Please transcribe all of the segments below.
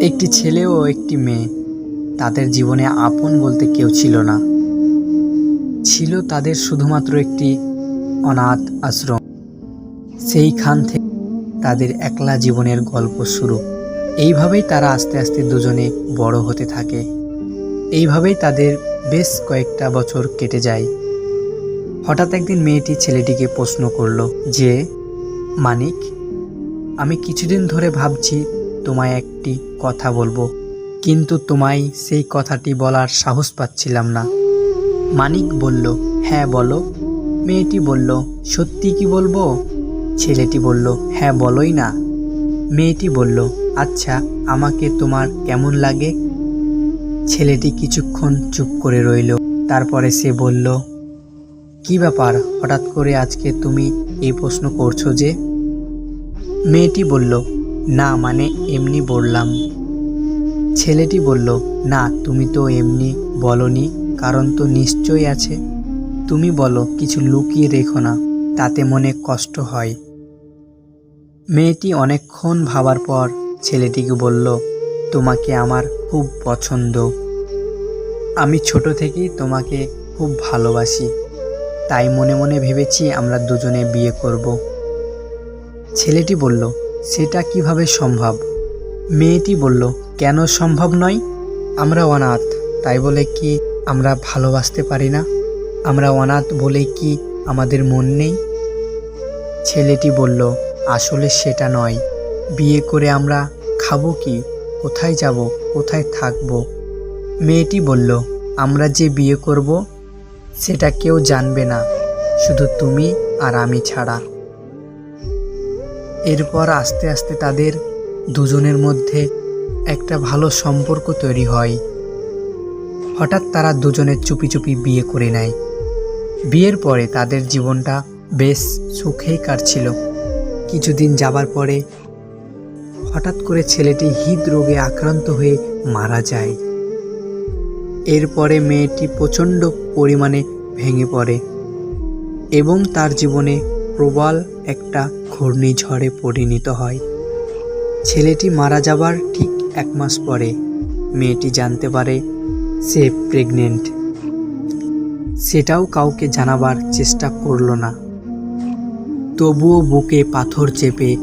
একটি ছেলে ও একটি মেয়ে। তাদের জীবনে আপন বলতে কেউ ছিল না। ছিল তাদের শুধুমাত্র একটি অনাথ আশ্রম। সেইখান থেকে তাদের একলা জীবনের গল্প শুরু। এইভাবেই তারা আস্তে আস্তে দুজনে বড় হতে থাকে। এইভাবেই তাদের বেশ কয়েকটা বছর কেটে যায়। হঠাৎ একদিন মেয়েটি ছেলেটিকে প্রশ্ন করল যে, মানিক, আমি কিছুদিন ধরে ভাবছি তোমায় একটি কথা বলব। কিন্তু তোমায় সেই কথাটি বলার সাহস পাচ্ছিলাম না। মানিক বলল হ্যাঁ বলো। মেয়েটি বলল, সত্যি কি বলব? ছেলেটি বলল হ্যাঁ বলোই না। মেয়েটি বলল আচ্ছা আমাকে তোমার কেমন লাগে? ছেলেটি কিছুক্ষণ চুপ করে রইল। তারপরে সে বলল, কি ব্যাপার? হঠাৎ করে আজকে তুমি এই প্রশ্ন করছ যে? মেয়েটি বলল না মানে এমনি বললাম। ছেলেটি বলল, না, তুমি তো এমনি বলনি, কারণ তো নিশ্চয়ই আছে। তুমি বলো, কিছু লুকিয়ে রেখো না, তাতে মনে কষ্ট হয়। মেয়েটি অনেকক্ষণ ভাবার পর ছেলেটিকে বলল, তোমাকে আমার খুব পছন্দ। আমি ছোট থেকেই তোমাকে খুব ভালোবাসি। তাই মনে মনে ভেবেছি আমরা দুজনে বিয়ে করব। ছেলেটি বলল সেটা কীভাবে সম্ভব? মেয়েটি বলল, কেন সম্ভব নয়? আমরা অনাথ, তাই বলে কি আমরা ভালোবাসতে পারি না? আমরা অনাথ বলে কি আমাদের মন নেই? ছেলেটি বলল, আসলে সেটা নয়। বিয়ে করে আমরা খাব কি? কোথায় যাব? কোথায় থাকব? মেয়েটি বলল, আমরা যে বিয়ে করব, সেটা কেউ জানবে না। শুধু তুমি আর আমি ছাড়া। এরপর আস্তে আস্তে তাদের দুজনের মধ্যে একটা ভালো সম্পর্ক তৈরি হয়। হঠাৎ তারা দুজনে চুপি চুপি বিয়ে করে নেয়। বিয়ের পরে তাদের জীবনটা বেশ সুখেই কাটছিল। কিছুদিন যাবার পরে হঠাৎ করে ছেলেটি হৃদরোগে আক্রান্ত হয়ে মারা যায়। এরপরে মেয়েটি প্রচণ্ড পরিমাণে ভেঙে পড়ে এবং তার জীবনে প্রবল একটা ঘূর্ণিঝড়ে পরিণত হয়। ছেলেটি মারা যাবার ঠিক এক মাস পরে মেয়েটি জানতে পারে সে প্রেগনেন্ট। সেটাও কাউকে জানাবার চেষ্টা করল না। তবুও বুকে পাথর চেপে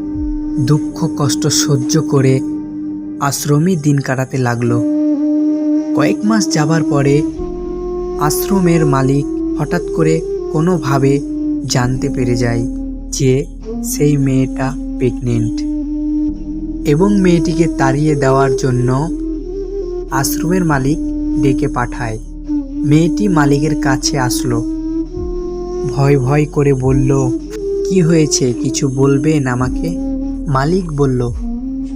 দুঃখ কষ্ট সহ্য করে আশ্রমে দিন কাটাতে লাগল। কয়েক মাস যাবার পরে আশ্রমের মালিক হঠাৎ করে কোনোভাবে জানতে পেরে যায় যে সেই মেয়েটা প্রেগনেন্ট এবং মেয়েটিকে তাড়িয়ে দেওয়ার জন্য আশ্রমের মালিক ডেকে পাঠায়। মেয়েটি মালিকের কাছে আসলো। ভয় ভয় করে বলল, কি হয়েছে? কিছু বলবেন আমাকে? মালিক বলল,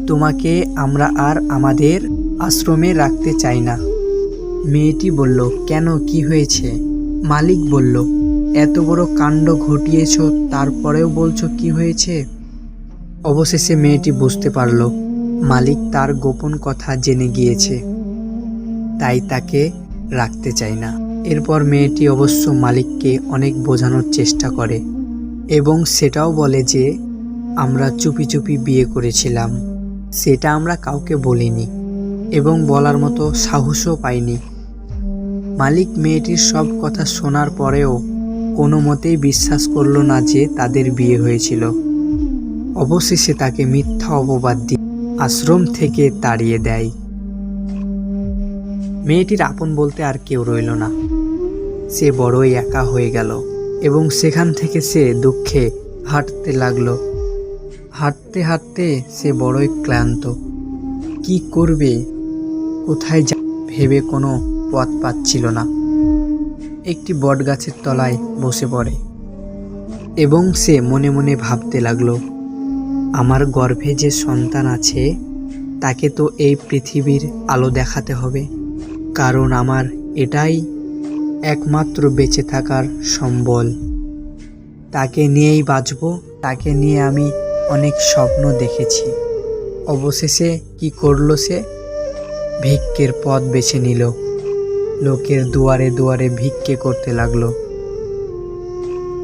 তোমাকে আমরা আর আমাদের আশ্রমে রাখতে চাই না। মেয়েটি বলল, কেন? কি হয়েছে? মালিক বলল এত বড় কাণ্ড ঘটিয়েছ, তারপরেও বলছো কি হয়েছে? অবশেষে মেয়েটি বুঝতে পারল, মালিক তার গোপন কথা জেনে গিয়েছে। তাই তাকে রাখতে চায় না। এরপর মেয়েটি অবশ্য মালিককে অনেক বোঝানোর চেষ্টা করে এবং সেটাও বলে যে, আমরা চুপি চুপি বিয়ে করেছিলাম। সেটা আমরা কাউকে বলিনি এবং বলার মতো সাহসও পাইনি। মালিক মেয়েটির সব কথা শোনার পরেও কোনো মতেই বিশ্বাস করল না যে তাদের বিয়ে হয়েছিল। অবশেষে তাকে মিথ্যা অপবাদ দিয়ে আশ্রম থেকে তাড়িয়ে দেয়। মেয়েটির আপন বলতে আর কেউ রইল না। সে বড়ই একা হয়ে গেল এবং সেখান থেকে সে দুঃখে হাঁটতে লাগল। হাঁটতে হাঁটতে সে বড়ই ক্লান্ত। কি করবে? কোথায় যা ভেবে কোনো পথ পাচ্ছিল না। একটি বটগাছের তলায় বসে পড়ে। এবং সে মনে মনে ভাবতে লাগল, আমার গর্ভে যে সন্তান আছে, তাকে তো এই পৃথিবীর আলো দেখাতে হবে। কারণ আমার এটাই একমাত্র বেঁচে থাকার সম্বল। তাকে নিয়েই বাঁচব, তাকে নিয়ে আমি অনেক স্বপ্ন দেখেছি। অবশেষে কি করল সে? ভিক্ষের পথ বেছে নিল। লোকের দুয়ারে দুয়ারে ভিক্ষে করতে লাগল।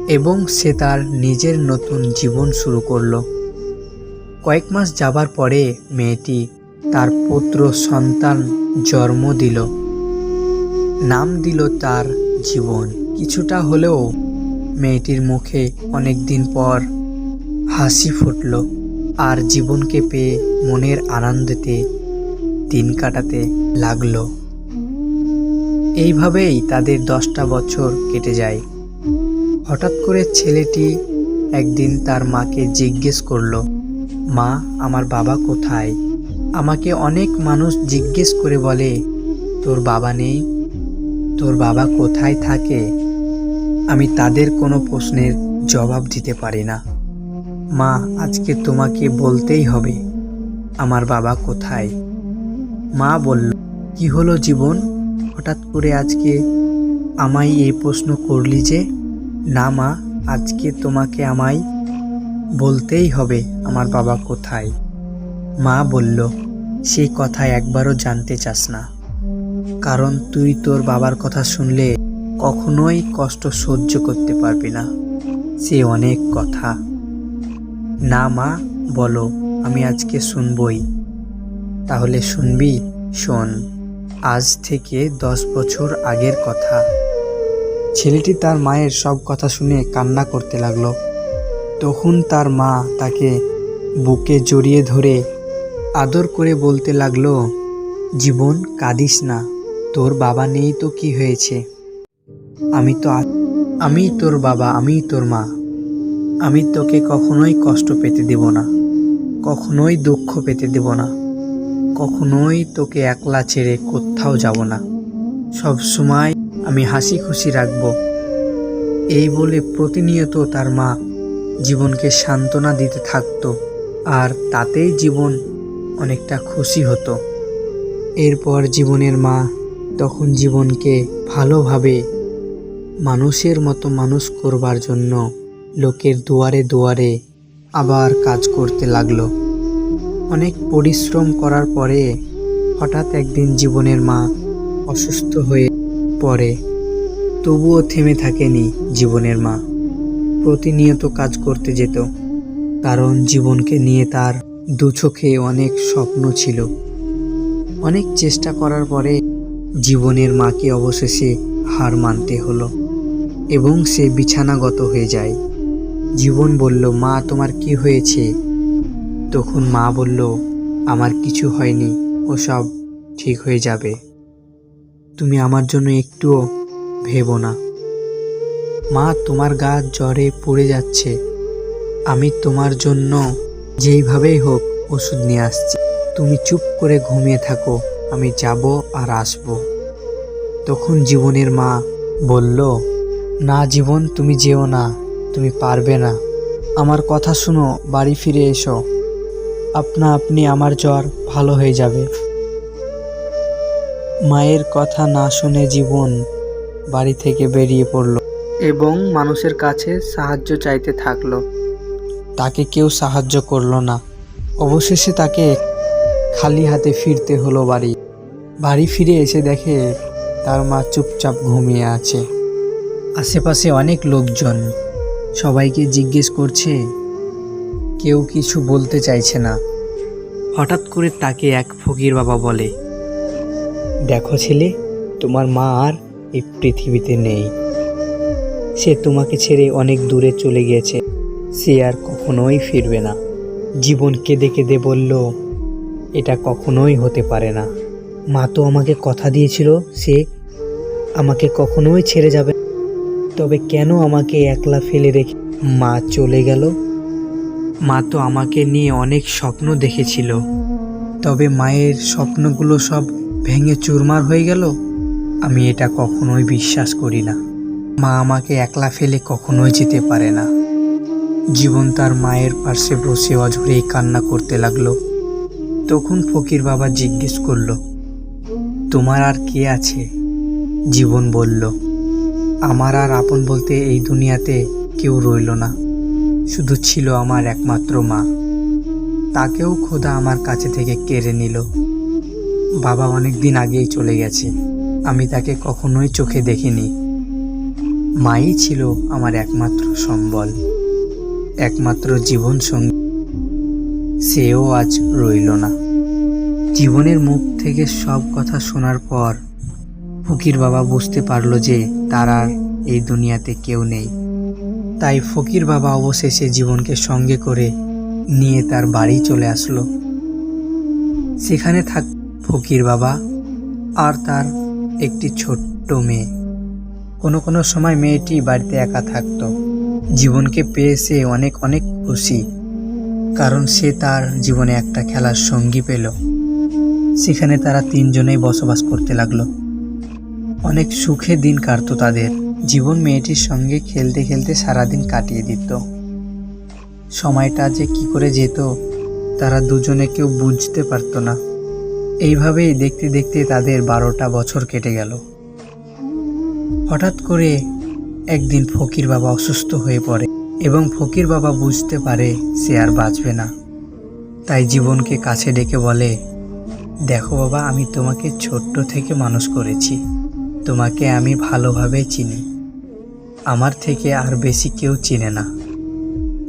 এবং সে তার নিজের নতুন জীবন শুরু করল। কয়েক মাস যাবার পরে মেয়েটি তার পুত্র সন্তান জন্ম দিল। নাম দিল তার জীবন। কিছুটা হলেও মেয়েটির মুখে অনেক দিন পর হাসি ফুটল আর জীবনকে পেয়ে মনের আনন্দেতে দিন কাটাতে লাগল। এইভাবেই তাদের দশটা বছর কেটে যায়। হঠাৎ করে ছেলেটি একদিন তার মাকে জিজ্ঞেস করল, মা, আমার বাবা কোথায়? আমাকে অনেক মানুষ জিজ্ঞেস করে বলে, তোর বাবা নেই? তোর বাবা কোথায় থাকে? আমি তাদের কোনো প্রশ্নের জবাব দিতে পারি না। মা, আজকে তোমাকে বলতেই হবে, আমার বাবা কোথায়? মা বলল, কি হলো জীবন? হঠাৎ করে আজকে আমায় এই প্রশ্ন করলি যে, না মা, আজকে তোমাকে আমায় বলতেই হবে আমার বাবা কোথায়? মা বলল সেই কথা একবারও জানতে চাস না। কারণ তুই তোর বাবার কথা শুনলে কখনোই কষ্ট সহ্য করতে পারবি না। সে অনেক কথা। না মা, বলো, আমি আজকে শুনবই। তাহলে শুনবি, শোন। আজ থেকে দশ বছর আগের কথা। ছেলেটি তার মায়ের সব কথা শুনে কান্না করতে লাগল। তখন তার মা তাকে বুকে জড়িয়ে ধরে আদর করে বলতে লাগল, জীবন, কাঁদিস না। তোর বাবা নেই তো কি হয়েছে? আমি তো আমি তোর বাবা, আমি তোর মা। আমি তোকে কখনোই কষ্ট পেতে দেব না। কখনোই দুঃখ পেতে দেব না। কখনোই তোকে একলা ছেড়ে কোথাও যাব না। সব সময় আমি হাসি খুশি রাখব। এই বলে প্রতিনিয়ত তার মা জীবনকে সান্ত্বনা দিতে থাকতো, আর তাতেই জীবন অনেকটা খুশি হতো। এরপর জীবনের মা তখন জীবনকে ভালোভাবে মানুষের মতো মানুষ করবার জন্য লোকের দুয়ারে দুয়ারে আবার কাজ করতে লাগল। অনেক পরিশ্রম করার পরে হঠাৎ একদিন জীবনের মা অসুস্থ হয়ে পড়ে। তবুও থেমে থাকেনি জীবনের মা। প্রতিনিয়ত কাজ করতে যেত, কারণ জীবনকে নিয়ে তার দু চোখে অনেক স্বপ্ন ছিল। অনেক চেষ্টা করার পরে জীবনের মাকে অবশেষে হার মানতে হলো এবং সে বিছানাগত হয়ে যায়। জীবন বলল, মা, তোমার কি হয়েছে? তখন মা বলল, আমার কিছু হয়নি ও সব ঠিক হয়ে যাবে। তুমি আমার জন্য একটুও ভেবো না। মা, তোমার গা জ্বরে পড়ে যাচ্ছে। আমি তোমার জন্য যেইভাবেই হোক ওষুধ নিয়ে আসছি। তুমি চুপ করে ঘুমিয়ে থাকো, আমি যাব আর আসব। তখন জীবনের মা বলল, না জীবন, তুমি যেও না, তুমি পারবে না। আমার কথা শুনো, বাড়ি ফিরে এসো। আপনা আপনি আমার জ্বর ভালো হয়ে যাবে। মায়ের কথা না শুনে জীবন বাড়ি থেকে বেরিয়ে পড়ল। এবং মানুষের কাছে সাহায্য চাইতে থাকল। তাকে কেউ সাহায্য করল না। অবশেষে তাকে খালি হাতে ফিরতে হলো বাড়ি। বাড়ি ফিরে এসে দেখে তার মা চুপচাপ ঘুমিয়ে আছে। আশেপাশে অনেক লোকজন সবাইকে জিজ্ঞেস করছে কেউ কিছু বলতে চাইছে না। হঠাৎ করে তাকে এক ফকির বাবা বলে দেখো ছেলে তোমার মা আর এই পৃথিবীতে নেই। সে তোমাকে ছেড়ে অনেক দূরে চলে গিয়েছে। সে আর কখনোই ফিরবে না। জীবন কেঁদে কেঁদে বলল এটা কখনোই হতে পারে না। মা তো আমাকে কথা দিয়েছিল সে আমাকে কখনোই ছেড়ে যাবে তবে কেন আমাকে একলা ফেলে রেখে মা চলে গেল? মা তো আমাকে নিয়ে অনেক স্বপ্ন দেখেছিল। তবে মায়ের স্বপ্নগুলো সব ভেঙে চুরমার হয়ে গেল? আমি এটা কখনোই বিশ্বাস করি না। মা আমাকে একলা ফেলে কখনোই যেতে পারে না। জীবন তার মায়ের পাশে বসে অঝরেই কান্না করতে লাগল। তখন ফকির বাবা জিজ্ঞেস করল, তোমার আর কে আছে? জীবন বলল, আমার আর আপন বলতে এই দুনিয়াতে কেউ রইল না। শুধু ছিল আমার একমাত্র মা। তাকেও খোদা আমার কাছে থেকে কেড়ে নিল। বাবা অনেক দিন আগেই চলে গেছে। আমি তাকে কখনোই চোখে দেখিনি। মাই ছিল আমার একমাত্র সম্বল, একমাত্র জীবন সঙ্গী সেও আজ রইল না। জীবনের মুখ থেকে সব কথা শোনার পর, ফকির বাবা বুঝতে পারল যে তার আর এই দুনিয়াতে কেউ নেই। তাই ফকির বাবা অবশেষে জীবনকে সঙ্গে করে নিয়ে তার বাড়ি চলে আসলো। সেখানে থাক ফকির বাবা আর তার একটি ছোট্ট মেয়ে। কোনো কোনো সময় মেয়েটি বাড়িতে একা থাকতো। জীবনকে পেয়ে সে অনেক অনেক খুশি, কারণ সে তার জীবনে একটা খেলার সঙ্গী পেল। সেখানে তারা তিনজনেই বসবাস করতে লাগল। অনেক সুখে দিন কাটতো তাদের। জীবন মেয়েটির সঙ্গে খেলতে খেলতে সারাদিন কাটিয়ে দিত। সময়টা যে কি করে যেত, তারা দুজনে কেউ বুঝতে পারতো না। এইভাবেই দেখতে দেখতে তাদের বারোটা বছর কেটে গেল। হঠাৎ করে একদিন ফকির বাবা অসুস্থ হয়ে পড়ে এবং ফকির বাবা বুঝতে পারে সে আর বাঁচবে না। তাই জীবনকে কাছে ডেকে বলে, দেখো বাবা, আমি তোমাকে ছোট্ট থেকে মানুষ করেছি। তোমাকে আমি ভালোভাবে চিনি। আমার থেকে আর বেশি কেউ চিনে না।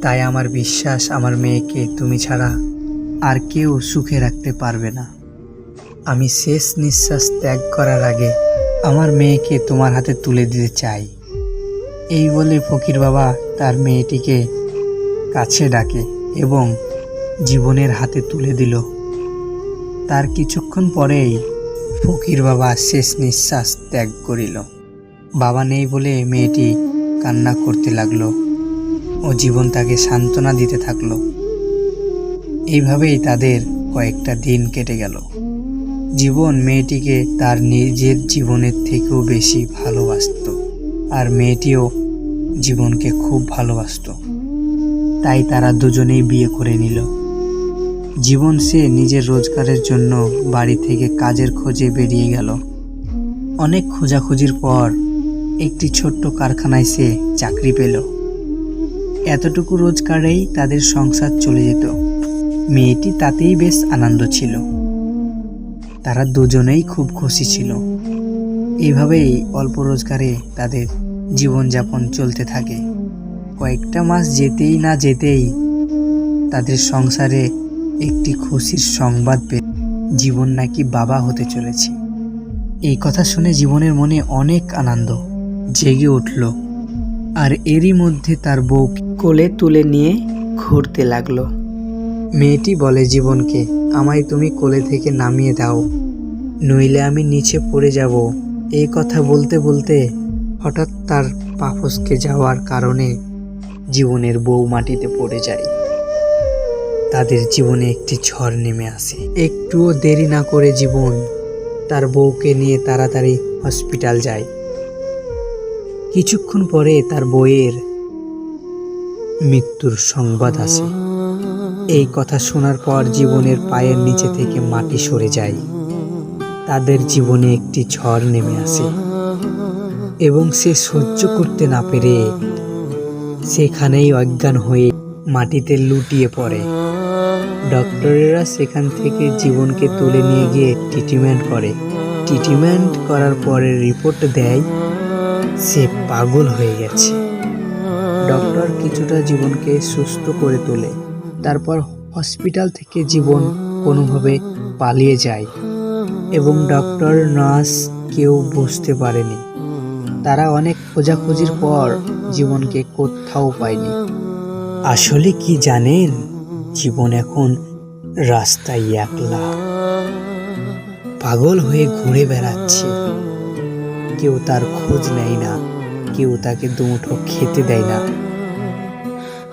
তাই আমার বিশ্বাস আমার মেয়েকে তুমি ছাড়া আর কেউ সুখে রাখতে পারবে না। আমি শেষ নিঃশ্বাস ত্যাগ করার আগে আমার মেয়েকে তোমার হাতে তুলে দিতে চাই। এই বলে ফকির বাবা তার মেয়েটিকে কাছে ডাকে এবং জীবনের হাতে তুলে দিল। তার কিছুক্ষণ পরেই ফকির বাবা শেষ নিঃশ্বাস ত্যাগ করিল। বাবা নেই বলে মেয়েটি কান্না করতে লাগল ও জীবন তাকে সান্ত্বনা দিতে থাকল। এইভাবেই তাদের কয়েকটা দিন কেটে গেল। জীবন মেয়েটিকে তার নিজের জীবনের থেকেও বেশি ভালোবাসতো আর মেয়েটিও জীবনকে খুব ভালোবাসতো। তাই তারা দুজনেই বিয়ে করে নিল। জীবন সে নিজের রোজগারের জন্য বাড়ি থেকে কাজের খোঁজে বেরিয়ে গেল। অনেক খোঁজাখুঁজির পর একটি ছোট্ট কারখানায় সে চাকরি পেল। এতটুকু রোজগারেই তাদের সংসার চলে যেত। মেয়েটি তাতেই বেশ আনন্দ ছিল। তারা দুজনেই খুব খুশি ছিল। এইভাবেই অল্প রোজগারে তাদের জীবনযাপন চলতে থাকে। কয়েকটা মাস যেতেই না যেতেই তাদের সংসারে একটি খুশির সংবাদ পেয়ে জীবন নাকি বাবা হতে চলেছে। এই কথা শুনে জীবনের মনে অনেক আনন্দ। জেগে উঠল আর এরই মধ্যে তার বউ কোলে তুলে নিয়ে ঘুরতে লাগল। মেয়েটি বলে, জীবনকে আমায় তুমি কোলে থেকে নামিয়ে দাও, নইলে আমি নিচে পড়ে যাব। এই কথা বলতে বলতে হঠাৎ তার পা ফসকে যাওয়ার কারণে জীবনের বউ মাটিতে পড়ে যায়। তাদের জীবনে একটি ঝড় নেমে আসে। একটুও দেরি না করে জীবন তার বউকে নিয়ে তাড়াতাড়ি হসপিটাল যায়। কিছুক্ষণ পরে তার বইয়ের মৃত্যুর সংবাদ আসে। এই কথা শোনার পর জীবনের পায়ের নিচে থেকে মাটি সরে যায়। তাদের জীবনে একটি ঝড় নেমে আসে। এবং সে সহ্য করতে না পেরে সেখানেই অজ্ঞান হয়ে মাটিতে লুটিয়ে পড়ে। ডক্টরেরা সেখান থেকে জীবনকে তুলে নিয়ে গিয়ে ট্রিটমেন্ট করে। ট্রিটমেন্ট করার পরে রিপোর্ট দেয় সে পাগল হয়ে গেছে। ডক্টর কিছুটা জীবনকে সুস্থ করে তোলে। তারপর হসপিটাল থেকে জীবন কোনোভাবে পালিয়ে যায় এবং ডক্টর, নার্স কেউ বুঝতে পারেনি। তারা অনেক খোঁজাখুঁজির পর জীবনকে কোথাও পায়নি। আসলে কি জানেন? জীবন এখন রাস্তায় একলা। পাগল হয়ে ঘুরে বেড়াচ্ছে। কেউ তার খোঁজ নেয় না, কেউ তাকে দুমুঠো খেতে দেয় না।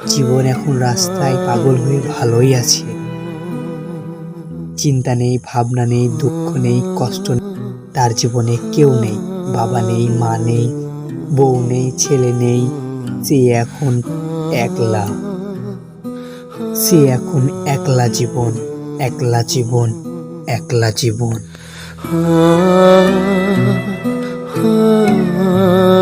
জীবন এখন রাস্তায় পাগল হয়ে ভালোই আছে। চিন্তা নেই, ভাবনা নেই, দুঃখ নেই, কষ্ট নেই। তার জীবনে কেউ নেই, বাবা নেই, মা নেই, বউ নেই, ছেলে নেই, সে এখন একলা। সে এখন একলা জীবন একলা জীবন একলা জীবন। Oh.